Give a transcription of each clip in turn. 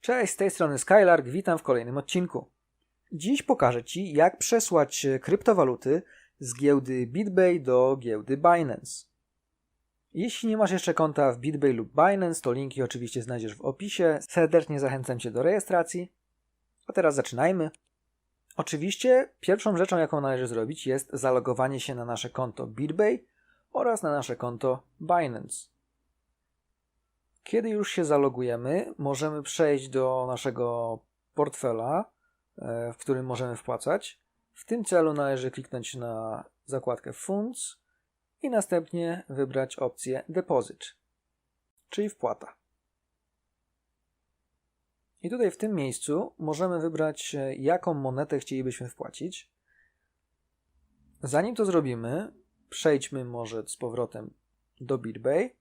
Cześć, z tej strony Skylark, witam w kolejnym odcinku. Dziś pokażę Ci, jak przesłać kryptowaluty z giełdy BitBay do giełdy Binance. Jeśli nie masz jeszcze konta w BitBay lub Binance, to linki oczywiście znajdziesz w opisie. Serdecznie zachęcam Cię do rejestracji. A teraz zaczynajmy. Oczywiście pierwszą rzeczą, jaką należy zrobić, jest zalogowanie się na nasze konto BitBay oraz na nasze konto Binance. Kiedy już się zalogujemy, możemy przejść do naszego portfela, e, w którym możemy wpłacać. W tym celu należy kliknąć na zakładkę Funds i następnie wybrać opcję Deposit, czyli wpłata. I tutaj w tym miejscu możemy wybrać, e, jaką monetę chcielibyśmy wpłacić. Zanim to zrobimy, przejdźmy może z powrotem do BitBay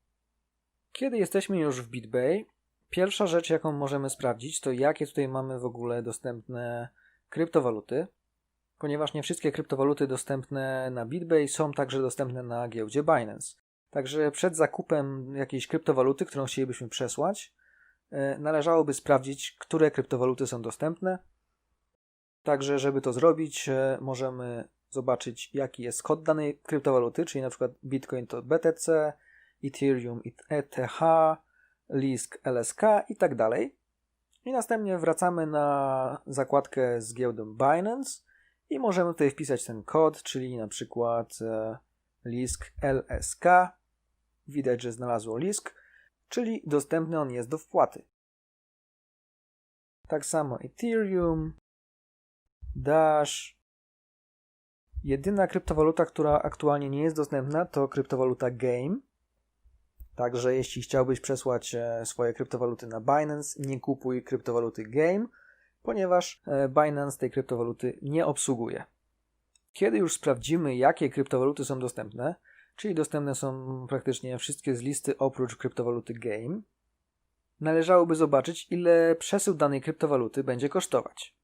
kiedy jesteśmy już w BitBay, pierwsza rzecz, jaką możemy sprawdzić, to jakie tutaj mamy w ogóle dostępne kryptowaluty, ponieważ nie wszystkie kryptowaluty dostępne na BitBay są także dostępne na giełdzie Binance. Także przed zakupem jakiejś kryptowaluty, którą chcielibyśmy przesłać, e, należałoby sprawdzić, które kryptowaluty są dostępne. Także, żeby to zrobić, e, możemy zobaczyć, jaki jest kod danej kryptowaluty, czyli na przykład Bitcoin to BTC, Ethereum, ETH, Lisk, LSK i tak dalej. I następnie wracamy na zakładkę z giełdą Binance i możemy tutaj wpisać ten kod, czyli na przykład e, Lisk LSK. Widać, że znalazło Lisk, czyli dostępny on jest do wpłaty. Tak samo Ethereum, Dash. Jedyna kryptowaluta, która aktualnie nie jest dostępna, to kryptowaluta Game. Także jeśli chciałbyś przesłać e, swoje kryptowaluty na Binance, nie kupuj kryptowaluty Game, ponieważ e, Binance tej kryptowaluty nie obsługuje. Kiedy już sprawdzimy, jakie kryptowaluty są dostępne, czyli dostępne są praktycznie wszystkie z listy oprócz kryptowaluty Game, należałoby zobaczyć, ile przesył danej kryptowaluty będzie kosztować.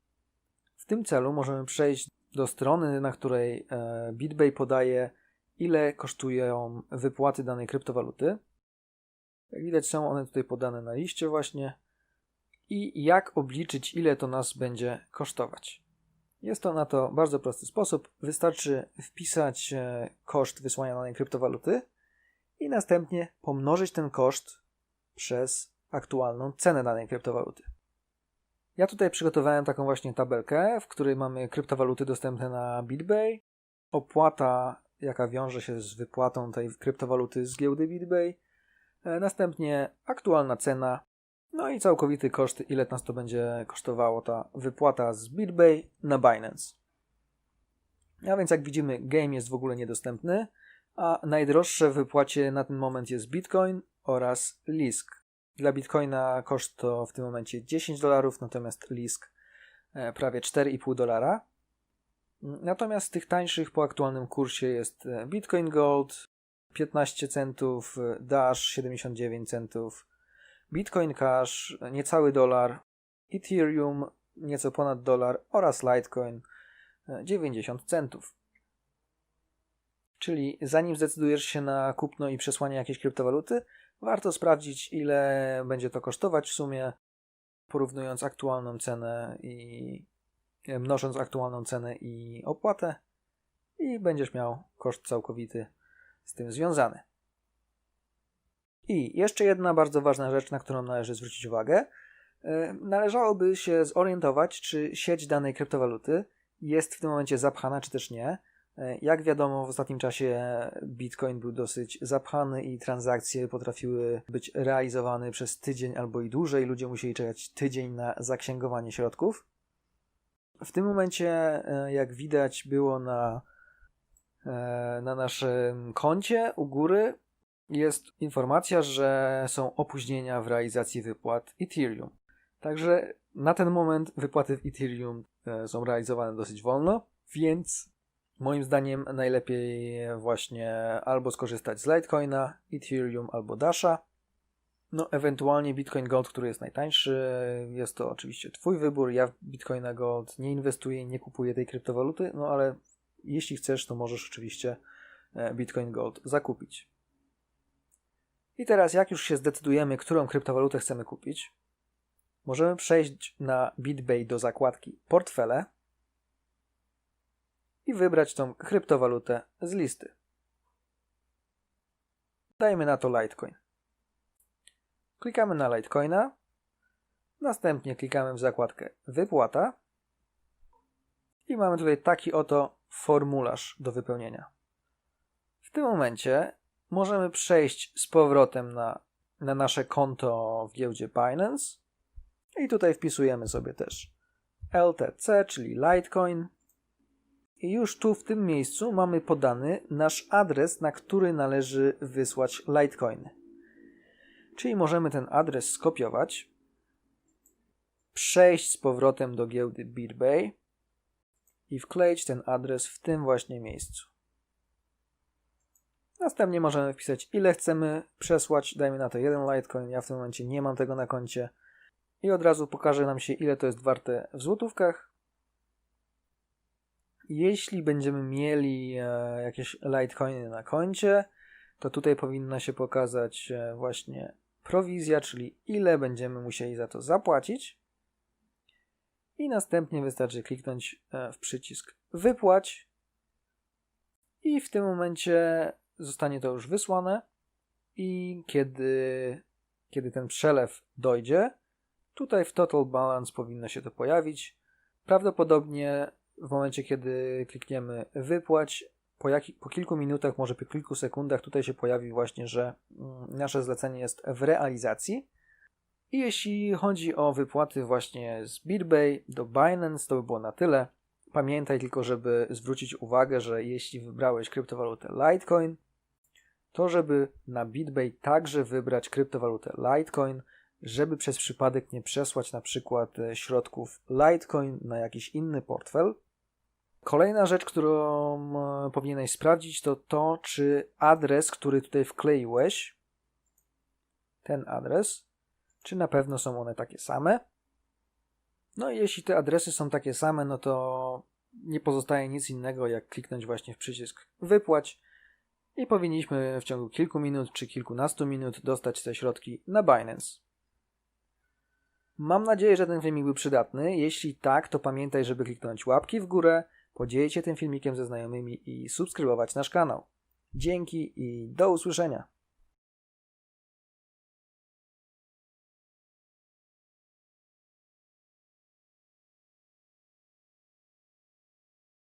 W tym celu możemy przejść do strony, na której e, BitBay podaje, ile kosztują wypłaty danej kryptowaluty. Jak widać są one tutaj podane na liście właśnie. I jak obliczyć ile to nas będzie kosztować. Jest to na to bardzo prosty sposób. Wystarczy wpisać e, koszt wysłania danej kryptowaluty i następnie pomnożyć ten koszt przez aktualną cenę danej kryptowaluty. Ja tutaj przygotowałem taką właśnie tabelkę, w której mamy kryptowaluty dostępne na BitBay, opłata, jaka wiąże się z wypłatą tej kryptowaluty z giełdy BitBay, następnie aktualna cena, no i całkowity koszt, ile nas to będzie kosztowało ta wypłata z BitBay na Binance. A więc jak widzimy, game jest w ogóle niedostępny, a najdroższe w wypłacie na ten moment jest Bitcoin oraz Lisk. Dla Bitcoina koszt to w tym momencie 10 dolarów, natomiast Lisk e, prawie 4,5 dolara. Natomiast tych tańszych po aktualnym kursie jest e, Bitcoin Gold, 15 centów, Dash 79 centów, Bitcoin Cash niecały dolar, Ethereum nieco ponad dolar oraz Litecoin 90 centów. Czyli zanim zdecydujesz się na kupno i przesłanie jakiejś kryptowaluty, warto sprawdzić ile będzie to kosztować w sumie, porównując aktualną cenę i mnożąc aktualną cenę i opłatę i będziesz miał koszt całkowity z tym związane. I jeszcze jedna bardzo ważna rzecz, na którą należy zwrócić uwagę. E, należałoby się zorientować, czy sieć danej kryptowaluty jest w tym momencie zapchana, czy też nie. E, jak wiadomo, w ostatnim czasie Bitcoin był dosyć zapchany i transakcje potrafiły być realizowane przez tydzień albo i dłużej. Ludzie musieli czekać tydzień na zaksięgowanie środków. W tym momencie, e, jak widać, było na na naszym koncie u góry jest informacja, że są opóźnienia w realizacji wypłat Ethereum. Także na ten moment wypłaty w Ethereum e, są realizowane dosyć wolno, więc moim zdaniem najlepiej właśnie albo skorzystać z Litecoina, Ethereum albo Dasha. No, ewentualnie Bitcoin Gold, który jest najtańszy, jest to oczywiście Twój wybór. Ja w Bitcoina Gold nie inwestuję, nie kupuję tej kryptowaluty, no ale jeśli chcesz, to możesz oczywiście e, Bitcoin Gold zakupić. I teraz, jak już się zdecydujemy, którą kryptowalutę chcemy kupić, możemy przejść na BitBay do zakładki Portfele i wybrać tą kryptowalutę z listy. Dajmy na to Litecoin. Klikamy na Litecoina, następnie klikamy w zakładkę Wypłata i mamy tutaj taki oto formularz do wypełnienia. W tym momencie możemy przejść z powrotem na, na nasze konto w giełdzie Binance i tutaj wpisujemy sobie też LTC, czyli Litecoin. I już tu w tym miejscu mamy podany nasz adres, na który należy wysłać Litecoiny. Czyli możemy ten adres skopiować, przejść z powrotem do giełdy BitBay i wkleić ten adres w tym właśnie miejscu. Następnie możemy wpisać ile chcemy przesłać, dajmy na to jeden Litecoin, ja w tym momencie nie mam tego na koncie i od razu pokaże nam się ile to jest warte w złotówkach. Jeśli będziemy mieli e, jakieś Litecoiny na koncie, to tutaj powinna się pokazać e, właśnie prowizja, czyli ile będziemy musieli za to zapłacić. I następnie wystarczy kliknąć e, w przycisk wypłać i w tym momencie zostanie to już wysłane i kiedy, kiedy ten przelew dojdzie, tutaj w Total Balance powinno się to pojawić. Prawdopodobnie w momencie, kiedy klikniemy wypłać, po, jak, po kilku minutach, może po kilku sekundach tutaj się pojawi właśnie, że mm, nasze zlecenie jest w realizacji. Jeśli chodzi o wypłaty właśnie z BitBay do Binance, to by było na tyle. Pamiętaj tylko, żeby zwrócić uwagę, że jeśli wybrałeś kryptowalutę Litecoin, to żeby na BitBay także wybrać kryptowalutę Litecoin, żeby przez przypadek nie przesłać na przykład e, środków Litecoin na jakiś inny portfel. Kolejna rzecz, którą e, powinieneś sprawdzić, to to, czy adres, który tutaj wkleiłeś, ten adres, czy na pewno są one takie same. No i jeśli te adresy są takie same, no to nie pozostaje nic innego, jak kliknąć właśnie w przycisk wypłać i powinniśmy w ciągu kilku minut czy kilkunastu minut dostać te środki na Binance. Mam nadzieję, że ten filmik był przydatny. Jeśli tak, to pamiętaj, żeby kliknąć łapki w górę, podzielić się tym filmikiem ze znajomymi i subskrybować nasz kanał. Dzięki i do usłyszenia.